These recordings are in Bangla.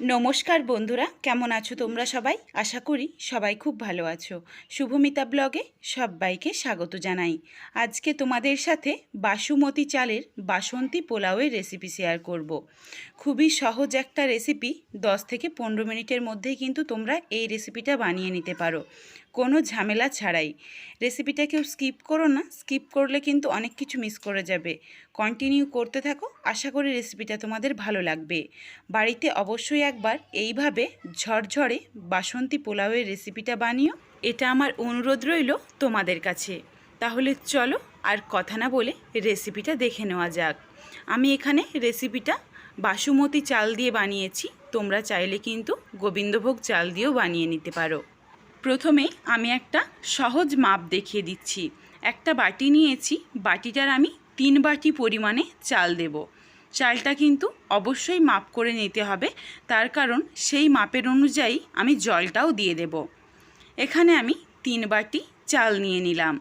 নমস্কার বন্ধুরা, কেমন আছো তোমরা সবাই? আশা করি সবাই খুব ভালো আছো। শুভমিতা ব্লগে সবাইকে স্বাগত জানাই। আজকে তোমাদের সাথে বাসুমতি চালের বাসন্তী পোলাওয়ের রেসিপি শেয়ার করব। খুবই সহজ একটা রেসিপি 10 থেকে পনেরো মিনিটের মধ্যেই কিন্তু তোমরা এই রেসিপিটা বানিয়ে নিতে পারো। কোনো ঝামেলা ছাড়াই। রেসিপিটা কেউ স্কিপ করো না স্কিপ করলে কিন্তু অনেক কিছু মিস করে যাবে। কন্টিনিউ করতে থাকো, আশা করি রেসিপিটা তোমাদের ভালো লাগবে। বাড়িতে অবশ্যই একবার এইভাবে ঝরঝরে বাসন্তী পোলাওয়ের রেসিপিটা বানিও। এটা আমার অনুরোধ রইল তোমাদের কাছে। তাহলে চলো আর কথা না বলে রেসিপিটা দেখে নেওয়া যাক। আমি এখানে রেসিপিটা বাসুমতি চাল দিয়ে বানিয়েছি, তোমরা চাইলে কিন্তু গোবিন্দভোগ চাল দিয়েও বানিয়ে নিতে পারো। প্রথমে আমি একটা সহজ মাপ দেখিয়ে দিচ্ছি। একটা বাটি নিয়েছি, বাটিটার আমি তিন বাটি পরিমাণে চাল দেব। চালটা কিন্তু অবশ্যই মাপ করে নিতে হবে, তার কারণ সেই মাপের অনুযায়ী আমি জলটাও দিয়ে দেব। এখানে আমি তিন বাটি চাল নিয়ে নিলাম।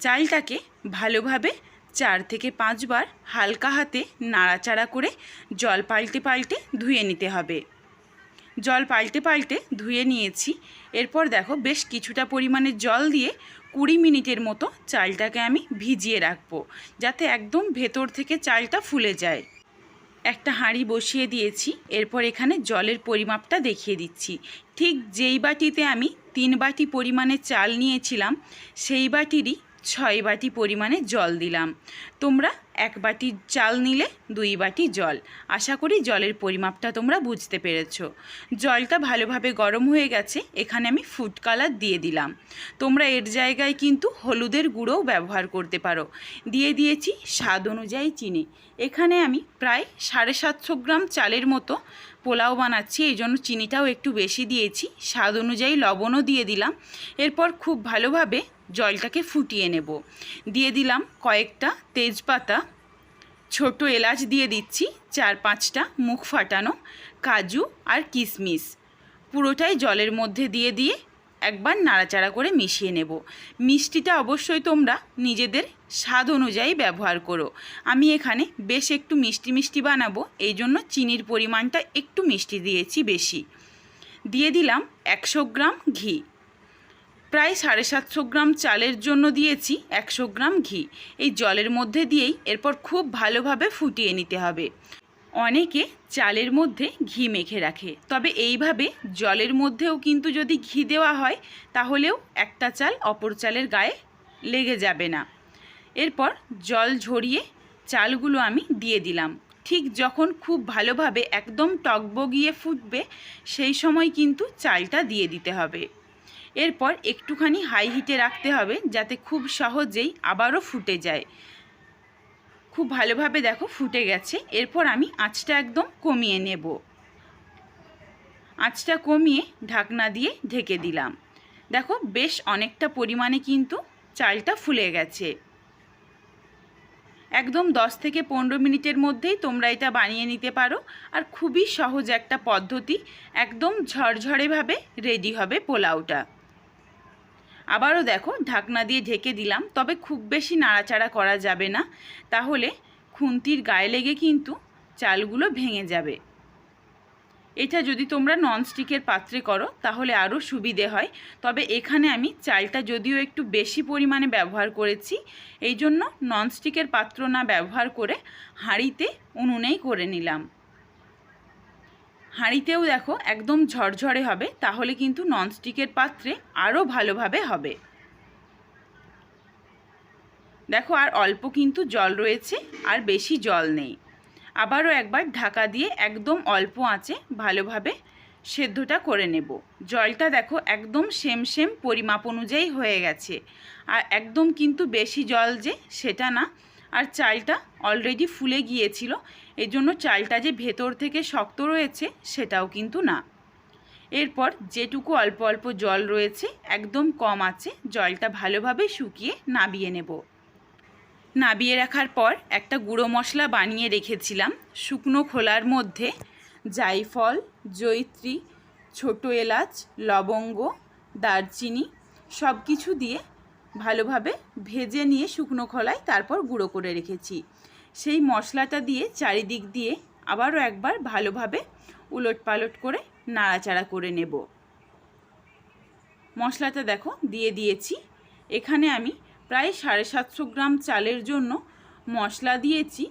চালটাকে ভালোভাবে চার থেকে পাঁচবার হালকা হাতে নাড়াচাড়া করে জল পাল্টে পাল্টে ধুয়ে নিতে হবে। জল পাল্টে পাল্টে ধুয়ে নিয়েছি। এরপর দেখো বেশ কিছুটা পরিমাণে জল দিয়ে কুড়ি মিনিটের মতো চালটাকে আমি ভিজিয়ে রাখব, যাতে একদম ভেতর থেকে চালটা ফুলে যায়। একটা হাঁড়ি বসিয়ে দিয়েছি, এরপর এখানে জলের পরিমাপটা দেখিয়ে দিচ্ছি। ঠিক যেই বাটিতে আমি তিন বাটি পরিমাণে চাল নিয়েছিলাম, সেই বাটিরই ছয় বাটি পরিমাণে জল দিলাম। তোমরা এক বাটি চাল নিলে দুই বাটি জল। আশা করি জলের পরিমাপটা তোমরা বুঝতে পেরেছ। জলটা ভালোভাবে গরম হয়ে গেছে, এখানে আমি ফুড কালার দিয়ে দিলাম। তোমরা এর জায়গায় কিন্তু হলুদের গুঁড়োও ব্যবহার করতে পারো। দিয়ে দিয়েছি স্বাদ অনুযায়ী চিনি। এখানে আমি প্রায় সাড়ে সাতশো গ্রাম চালের মতো পোলাও বানাচ্ছি, এই জন্য চিনিটাও একটু বেশি দিয়েছি। স্বাদ অনুযায়ী লবণও দিয়ে দিলাম। এরপর খুব ভালোভাবে জলটাকে ফুটিয়ে নেব। দিয়ে দিলাম কয়েকটা তেজপাতা। ছোট এলাচ দিয়ে দিচ্ছি, চার পাঁচটা, মুখ ফাটানো, কাজু আর কিশমিশ পুরোটাই জলের মধ্যে দিয়ে দিয়ে একবার নাড়াচাড়া করে মিশিয়ে নেব। মিষ্টিটা অবশ্যই তোমরা নিজেদের স্বাদ অনুযায়ী ব্যবহার করো। আমি এখানে বেশ একটু মিষ্টি মিষ্টি বানাবো, এই জন্য চিনির পরিমাণটা একটু মিষ্টি দিয়েছি বেশি। দিয়ে দিলাম একশো গ্রাম ঘি। প্রায় সাড়ে সাতশো গ্রাম চালের জন্য দিয়েছি একশো গ্রাম ঘি। এই জলের মধ্যে দিয়েই এরপর খুব ভালোভাবে ফুটিয়ে নিতে হবে। অনেকে চালের মধ্যে ঘি মেখে রাখে। তবে এইভাবে জলের মধ্যেও কিন্তু যদি ঘি দেওয়া হয়, তাহলেও একটা চাল অপর চালের গায়ে লেগে যাবে না। এরপর জল ঝরিয়ে চালগুলো আমি দিয়ে দিলাম। ঠিক যখন খুব ভালোভাবে একদম টকবগিয়ে ফুটবে, সেই সময় কিন্তু চালটা দিয়ে দিতে হবে। এরপর একটুখানি হাই হিটে রাখতে হবে যাতে খুব সহজেই আবারও ফুটে যায়। খুব ভালোভাবে দেখো ফুটে গেছে। এরপর আমি আঁচটা একদম কমিয়ে নেব। আঁচটা কমিয়ে ঢাকনা দিয়ে ঢেকে দিলাম। দেখো বেশ অনেকটা পরিমাণে কিন্তু চালটা ফুলে গেছে। একদম 10 থেকে পনেরো মিনিটের মধ্যেই তোমরা এটা বানিয়ে নিতে পারো আর খুবই সহজ একটা পদ্ধতি। একদম ঝরঝরেভাবে রেডি হবে পোলাওটা। আবারও দেখো ঢাকনা দিয়ে ঢেকে দিলাম, তবে খুব বেশি নাড়াচাড়া করা যাবে না। তাহলে খুন্তির গায়ে লেগে কিন্তু চালগুলো ভেঙে যাবে। এটা যদি তোমরা ননস্টিকের পাত্রে করো, তাহলে আরও সুবিধে হয়। তবে এখানে আমি চালটা যদিও একটু বেশি পরিমাণে ব্যবহার করেছি এই জন্য ননস্টিকের পাত্র না ব্যবহার করে হাঁড়িতে উনুনেই করে নিলাম। হাঁড়িতেও দেখো একদম ঝরঝরে হবে, তাহলে কিন্তু ননস্টিকের পাত্রে আরও ভালোভাবে হবে। দেখো আর অল্প কিন্তু জল রয়েছে, আর বেশি জল নেই। আবারও একবার ঢাকা দিয়ে একদম অল্প আঁচে ভালোভাবে সেদ্ধটা করে নেব। জলটা দেখো একদম সেম সেম পরিমাপ অনুযায়ী হয়ে গেছে, আর একদম কিন্তু বেশি জল যে সেটা না আর চালটা অলরেডি ফুলে গিয়েছিল। এই জন্য চালটা যে ভেতর থেকে শক্ত রয়েছে, সেটাও কিন্তু না। এরপর যেটুকু অল্প অল্প জল রয়েছে, একদম কম আছে, জলটা ভালোভাবে শুকিয়ে নাবিয়ে নেব। নাবিয়ে রাখার পর একটা গুঁড়ো মশলা বানিয়ে রেখেছিলাম। শুকনো খোলার মধ্যে জায়ফল জৈত্রী ছোট এলাচ, লবঙ্গ, দারচিনি সব কিছু দিয়ে ভালোভাবে ভেজে নিয়ে শুকনো খোলায় তারপর গুঁড়ো করে রেখেছি। সেই মশলাটা দিয়ে চারিদিক দিয়ে আবারও একবার ভালোভাবে উলট পালট করে নাড়াচাড়া করে নেব। মশলাটা দেখো দিয়ে দিয়েছি। এখানে আমি প্রায় সাড়ে সাতশো গ্রাম চালের জন্য মশলা দিয়েছি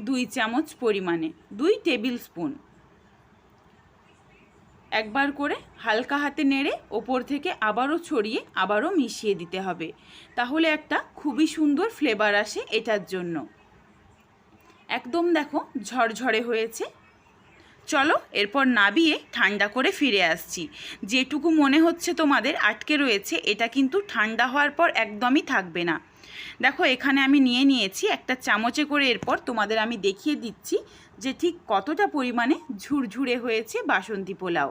দুই চামচ পরিমাণে, দুই টেবিল স্পুন। একবার করে হালকা হাতে নেড়ে ওপর থেকে আবারও ছড়িয়ে আবারও মিশিয়ে দিতে হবে। তাহলে একটা খুবই সুন্দর ফ্লেভার আসে এটার জন্য। একদম দেখো ঝরঝরে হয়েছে। চলো এরপর নাবিয়ে ঠান্ডা করে ফিরে আসছি। যেটুকু মনে হচ্ছে তোমাদের আটকে রয়েছে, এটা কিন্তু ঠান্ডা হওয়ার পর একদমই থাকবে না। দেখো, এখানে আমি নিয়ে নিয়েছি একটা চামচে করে এরপর তোমাদের আমি দেখিয়ে দিচ্ছি যে ঠিক কতটা পরিমাণে ঝুরঝুরে হয়েছে বাসন্তী পোলাও।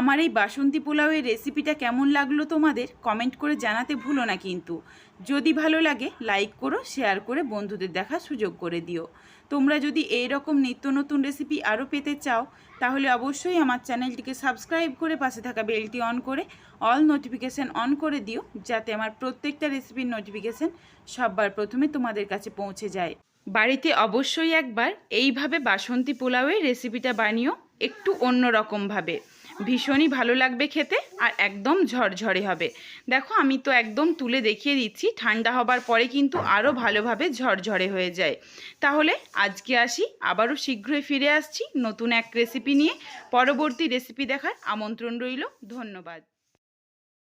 আমার এই বাসন্তী পোলাওয়ের রেসিপিটা কেমন লাগল তোমাদের কমেন্ট করে জানাতে ভুলো না কিন্তু। যদি ভালো লাগে, লাইক করো, শেয়ার করে বন্ধুদের দেখা সুযোগ করে দিও। তোমরা যদি এই রকম নিত্য নতুন রেসিপি আরও পেতে চাও, তাহলে অবশ্যই আমার চ্যানেলটিকে সাবস্ক্রাইব করে পাশে থাকা বেলটি অন করে অল নোটিফিকেশান অন করে দিও, যাতে আমার প্রত্যেকটা রেসিপির নোটিফিকেশান সববার প্রথমে তোমাদের কাছে পৌঁছে যায়। বাড়িতে অবশ্যই একবার এইভাবে বাসন্তী পোলাওয়ের রেসিপিটা বানিও, একটু অন্য রকমভাবে ভীষণই ভালো লাগবে খেতে আর একদম ঝরঝরে হবে। দেখো, আমি তো একদম তুলে দেখিয়ে দিচ্ছি, ঠান্ডা হবার পরে কিন্তু আরও ভালোভাবে ঝরঝরে হয়ে যায়। তাহলে আজকে আসি, আবারও শীঘ্রই ফিরে আসছি নতুন এক রেসিপি নিয়ে। পরবর্তী রেসিপি দেখার আমন্ত্রণ রইল, ধন্যবাদ।